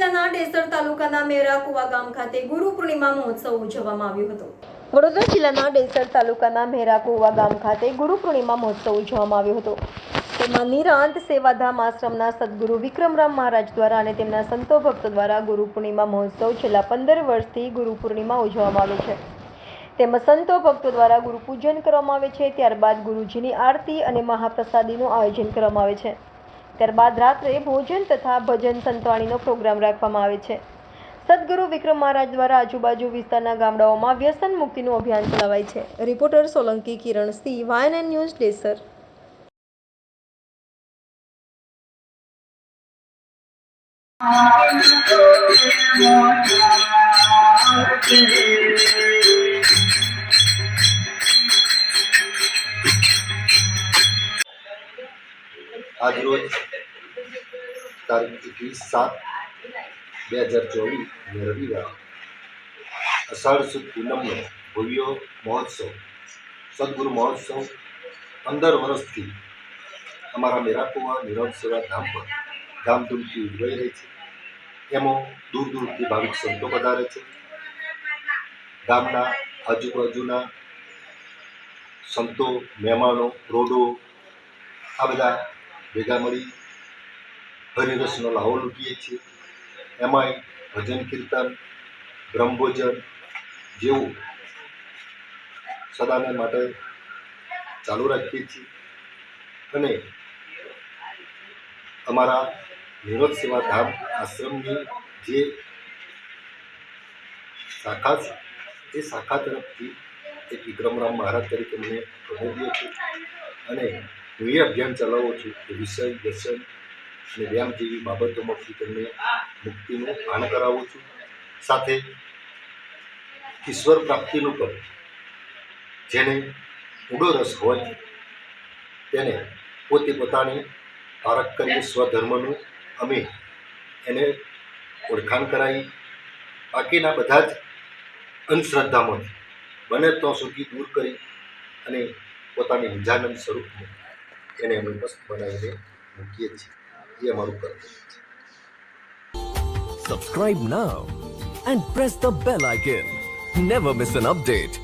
તાલુકાના મેરાકુવા ગામ ખાતે ગુરુ પૂર્ણિમા મહોત્સવ ઉજવવામાં આવ્યો હતો. વડોદરા જિલ્લાના ડેસર તાલુકાના મેરાકુવા ગામ ખાતે ગુરુ પૂર્ણિમા મહોત્સવ ઉજવવામાં આવ્યો હતો. તેમાં નિરાંત સેવાધામ આશ્રમના સદગુરુ વિક્રમરામ મહારાજ દ્વારા અને તેમના સંતો ભક્તો દ્વારા ગુરુ પૂર્ણિમા મહોત્સવ છેલ્લા પંદર વર્ષથી ગુરુ પૂર્ણિમા ઉજવવામાં આવે છે. તેમજ સંતો ભક્તો દ્વારા ગુરુ પૂજન કરવામાં આવે છે. ત્યારબાદ ગુરુજીની આરતી અને મહાપ્રસાદીનું આયોજન કરવામાં આવે છે. ત્યારબાદ રાત્રે ભોજન તથા ભજન સંતવાણીનો પ્રોગ્રામ રાખવામાં આવે છે. સદગુરુ વિક્રમ મહારાજ દ્વારા આજુબાજુ વિસ્તારના ગામડાઓમાં વ્યસન મુક્તિનું અભિયાન ચલાવાય છે. Reporter Solanki Kiran Singh YNN news Desar આજરોજ તારીખ એકવીસ સાત બે હજાર ચોવીસ અને રવિવાર અષાઢ સુદ પૂનમનો ભવ્યો મહોત્સવ, સદગુરુ મહોત્સવ પંદર વર્ષથી અમારા મેરાકુવા નિરવ સેવા ધામ પર ધામધૂમથી ઉજવાઈ રહી છે. એમાં દૂર દૂરથી ભાવિક સંતો પધારે છે. ગામના આજુબાજુના સંતો, મહેમાનો, રોડો, આ બધા ભેગા મળી હરિરસનો લાહો લૂંટીએ છીએ. એમાંય ભજન કીર્તન, બ્રહ્મભોજન જેવું સદાને માટે ચાલુ રાખીએ છીએ. અને અમારા નિરોધ સેવા ધામ આશ્રમની જે શાખા છે, એ શાખા તરફથી એક વિક્રમરામ મહારાજ તરીકે મને પ્રમોદ્યો છે. અને હું એ અભિયાન ચલાવું છું કે વિષય દર્શન અને વ્યાયામ જેવી બાબતોમાંથી તેમને મુક્તિનું ભાન કરાવું છું. સાથે ઈશ્વર પ્રાપ્તિનું પણ જેને ઊંડો રસ હોય તેને પોતે પોતાની પારક કરી સ્વધર્મનું અમે એને ઓળખાણ કરાવી બાકીના બધા જ અંધશ્રદ્ધામાંથી બને ત્યાં સુધી દૂર કરી અને પોતાની નિજાનંદ સ્વરૂપને એને અમે મસ્ત બનાવીને મૂકીએ છીએ એ અમારું કર્તવ્ય છે Subscribe now and press the bell icon. Never miss an update.